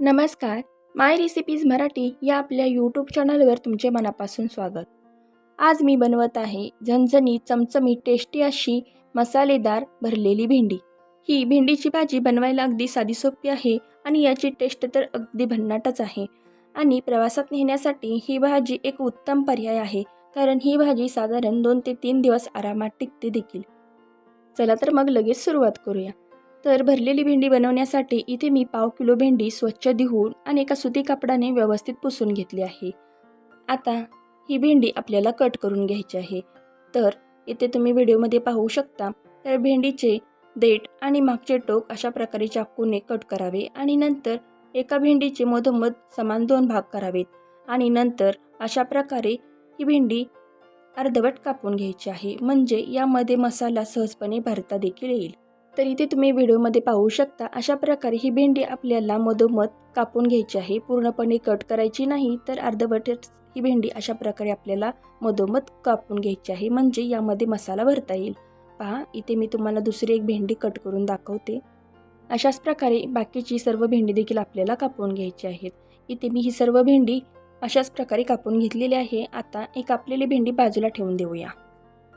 नमस्कार. माय रेसिपीज मराठी या आपल्या यूट्यूब चॅनलवर तुमचे मनापासून स्वागत. आज मी बनवत आहे झणझणी चमचमी टेस्टी अशी मसालेदार भरलेली भेंडी. ही भेंडीची भाजी बनवायला अगदी साधी सोपी आहे आणि याची टेस्ट तर अगदी भन्नाटच आहे. आणि प्रवासात नेण्यासाठी ही भाजी एक उत्तम पर्याय आहे कारण ही भाजी साधारण दोन ते तीन दिवस आरामात टिकते देखील. चला तर मग लगेच सुरुवात करूया. तर भरलेली भेंडी बनवण्यासाठी इथे मी पाव किलो भेंडी स्वच्छ धुवून आणि एका सुती कापडाने व्यवस्थित पुसून घेतली आहे. आता ही भेंडी आपल्याला कट करून घ्यायची आहे. तर इथे तुम्ही व्हिडिओमध्ये पाहू शकता तर भेंडीचे देठ आणि मागचे टोक अशा प्रकारे चाकूने कट करावे आणि नंतर एका भेंडीचे मधोमध समान दोन भाग करावेत आणि नंतर अशा प्रकारे ही भेंडी अर्धवट कापून घ्यायची आहे. म्हणजे यामध्ये मसाला सहजपणे भरता देखील येईल. तर इथे तुम्ही व्हिडिओमध्ये पाहू शकता अशा प्रकारे ही भेंडी आपल्याला मधोमध कापून घ्यायची आहे. पूर्णपणे कट करायची नाही तर अर्धवटच ही भेंडी अशा प्रकारे आपल्याला मधोमध कापून घ्यायची आहे. म्हणजे यामध्ये मसाला भरता येईल. पहा इथे मी तुम्हाला दुसरी एक भेंडी कट करून दाखवते. अशाच प्रकारे बाकीची सर्व भेंडी देखील आपल्याला कापून घ्यायची आहेत. इथे मी ही सर्व भेंडी अशाच प्रकारे कापून घेतलेली आहे. आता एक कापलेली भेंडी बाजूला ठेवून देऊया.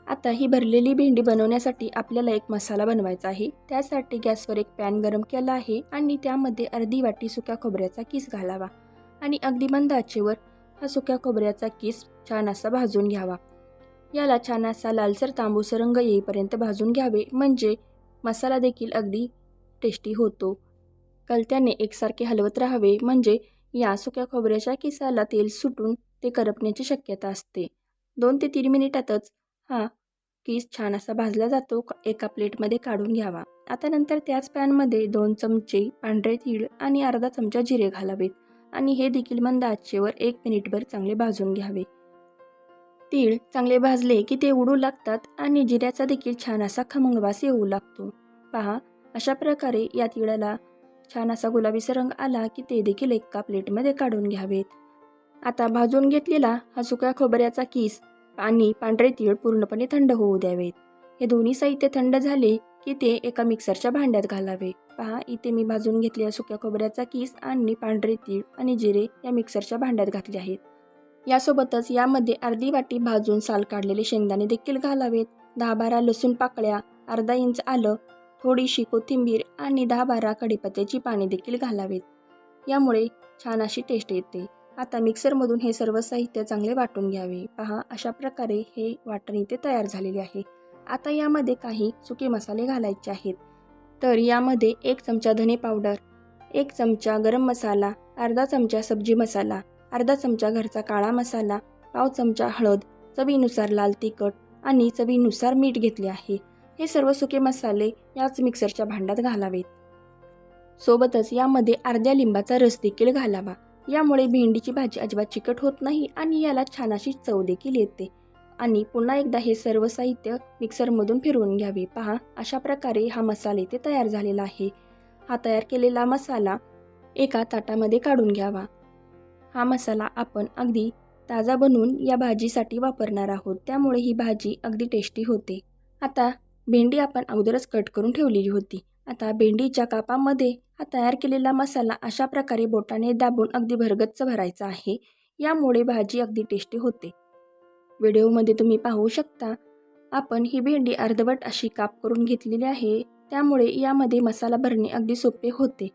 आता ही भरलेली भेंडी बनवण्यासाठी आपल्याला एक मसाला बनवायचा आहे. त्यासाठी गॅसवर एक पॅन गरम केला आहे आणि त्यामध्ये अर्धी वाटी सुक्या खोबऱ्याचा किस घालावा आणि अगदी मंद आचेवर हा सुक्या खोबऱ्याचा किस छान असा भाजून घ्यावा. याला छान असा लालसर तांबूस रंग येईपर्यंत भाजून घ्यावे म्हणजे मसाला देखील अगदी टेस्टी होतो. कलत्याने एकसारखे हलवत राहावे म्हणजे या सुक्या खोबऱ्याच्या किसाला तेल सुटून ते करपण्याची शक्यता असते. दोन ते तीन मिनिटातच हा किस छान असा भाजला जातो एका प्लेटमध्ये काढून घ्यावा. आता नंतर त्याच पॅनमध्ये दोन चमचे पांढरे तीळ आणि अर्धा चमचा जिरे घालावेत आणि हे देखील मंद आचेवर एक मिनिटभर चांगले भाजून घ्यावे. तीळ चांगले भाजले की ते उडू लागतात आणि जिऱ्याचा देखील छान असा खमंगवास येऊ लागतो. पहा अशा प्रकारे या तिळाला छान असा गुलाबीचा रंग आला की ते देखील एका प्लेटमध्ये काढून घ्यावेत. आता भाजून घेतलेला हा सुक्या खोबऱ्याचा किस आणि पांढरे तीळ पूर्णपणे थंड होऊ द्यावेत. हे दोन्ही साहित्य थंड झाले की ते एका मिक्सरच्या भांड्यात घालावे. पहा इथे मी भाजून घेतलेल्या सुक्या खोबऱ्याचा किस आणि पांढरे तीळ आणि जिरे या मिक्सरच्या भांड्यात घातले आहेत. यासोबतच यामध्ये अर्धी वाटी भाजून साल काढलेले शेंगदाणे देखील घालावेत. दहा बारा लसूण पाकळ्या अर्धा इंच आलं थोडीशी कोथिंबीर आणि दहा बारा कढीपत्त्याची पाने देखील घालावेत. यामुळे छान अशी टेस्ट येते. आता मिक्सरमधून हे सर्व साहित्य चांगले वाटून घ्यावे. पहा अशा प्रकारे हे वाटण इथे तयार झालेले आहे. आता यामध्ये काही सुके मसाले घालायचे आहेत. तर यामध्ये एक चमचा धने पावडर एक चमचा गरम मसाला अर्धा चमचा सब्जी मसाला अर्धा चमचा घरचा काळा मसाला पाव चमचा हळद चवीनुसार लाल तिखट आणि चवीनुसार मीठ घेतले आहे. हे सर्व सुके मसाले याच मिक्सरच्या भांड्यात घालावेत. सोबतच यामध्ये अर्ध्या लिंबाचा रस देखील घालावा. यामुळे भेंडीची भाजी अजिबात चिकट होत नाही आणि याला छान अशी चव देखील येते. आणि पुन्हा एकदा हे सर्व साहित्य मिक्सरमधून फिरवून घ्यावे. पहा अशा प्रकारे हा मसाला इथे तयार झालेला आहे. हा तयार केलेला मसाला एका ताटामध्ये काढून घ्यावा. हा मसाला आपण अगदी ताजा बनवून या भाजीसाठी वापरणार आहोत. त्यामुळे ही भाजी अगदी टेस्टी होते. आता भेंडी आपण अगोदरच कट करून ठेवलेली होती. आता भेंडीच्या कापामध्ये हा तयार केलेला मसाला अशा प्रकारे बोटाने दाबून अगदी भरगच्च भरायचा आहे. यामुळे भाजी अगदी टेस्टी होते. व्हिडिओमध्ये तुम्ही पाहू शकता आपण ही भेंडी अर्धवट अशी काप करून घेतलेली आहे. त्यामुळे यामध्ये मसाला भरणे अगदी सोपे होते.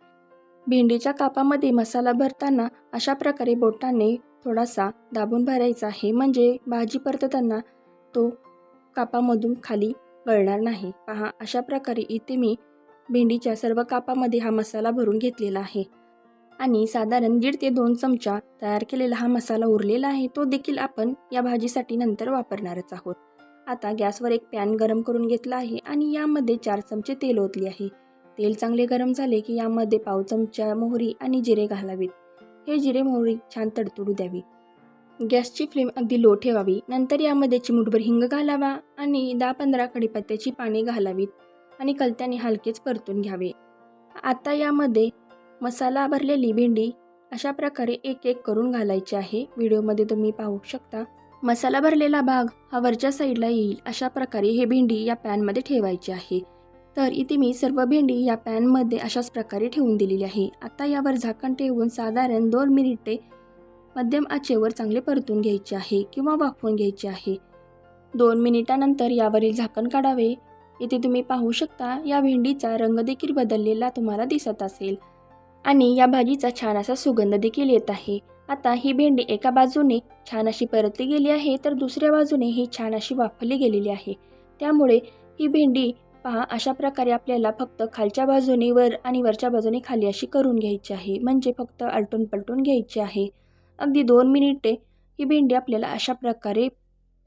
भेंडीच्या कापामध्ये मसाला भरताना अशा प्रकारे बोटाने थोडासा दाबून भरायचा आहे. म्हणजे भाजी परतताना तो कापामधून खाली गळणार नाही. पहा अशा प्रकारे इथे मी भेंडीच्या सर्व कापामध्ये हा मसाला भरून घेतलेला आहे. आणि साधारण दीड ते दोन चमचा तयार केलेला हा मसाला उरलेला आहे तो देखील आपण या भाजीसाठी नंतर वापरणारच आहोत. आता गॅसवर एक पॅन गरम करून घेतला आहे आणि यामध्ये चार चमचे तेल ओतले आहे. तेल चांगले गरम झाले की यामध्ये पाव चमचा मोहरी आणि जिरे घालावीत. हे जिरे मोहरी छान तडतडू द्यावी. गॅसची फ्लेम अगदी लो ठेवावी. नंतर यामध्ये चिमुटभर हिंग घालावा आणि दहा पंधरा कडीपत्त्याची पाने घालावीत. आणि कलत्याने हलकेच परतून घ्यावे. आता यामध्ये मसाला भरलेली भेंडी अशा प्रकारे एक एक करून घालायची आहे. व्हिडिओमध्ये तुम्ही पाहू शकता. मसाला भरलेला भाग हा वरच्या साईडला येईल. अशा प्रकारे हे भेंडी या पॅनमध्ये ठेवायची आहे. तर इथे मी सर्व भेंडी या पॅनमध्ये अशाच प्रकारे ठेवून दिलेली आहे. आता यावर झाकण ठेवून साधारण दोन मिनिटे मध्यम आचेवर चांगले परतून घ्यायचे आहे किंवा वाफवून घ्यायचे आहे. दोन मिनिटानंतर यावरील झाकण काढावे. इथे तुम्ही पाहू शकता या भेंडीचा रंग देखील बदललेला तुम्हाला दिसत असेल. आणि या भाजीचा छान असा सुगंध देखील येत आहे. आता ही भेंडी एका बाजूने छान अशी परतली गेली आहे तर दुसऱ्या बाजूने ही छान अशी वाफली गेलेली आहे. त्यामुळे ही भेंडी पहा अशा प्रकारे आपल्याला फक्त खालच्या बाजूने वर आणि वरच्या बाजूने खाली अशी करून घ्यायची आहे. म्हणजे फक्त आलटून पलटून घ्यायची आहे. अगदी दोन मिनिटे ही भेंडी आपल्याला अशा प्रकारे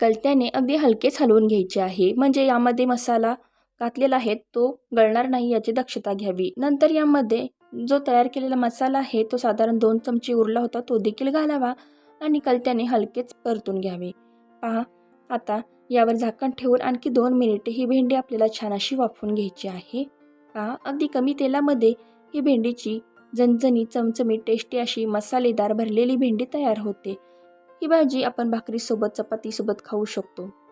कलत्याने अगदी हलकेच हलवून घ्यायचे आहे. म्हणजे यामध्ये मसाला घातलेला आहे तो गळणार नाही याची दक्षता घ्यावी. नंतर यामध्ये जो तयार केलेला मसाला आहे तो साधारण दोन चमचे उरला होता तो देखील घालावा आणि कलत्याने हलकेच परतून घ्यावे. पहा आता यावर झाकण ठेवून आणखी दोन मिनिटे ही भेंडी आपल्याला छान अशी वाफवून घ्यायची आहे. पहा अगदी कमी तेलामध्ये ही भेंडीची झणझणी चमचमी टेस्टी अशी मसालेदार भरलेली भेंडी तयार होते. ही भाजी आपण भाकरीसोबत चपातीसोबत खाऊ शकतो.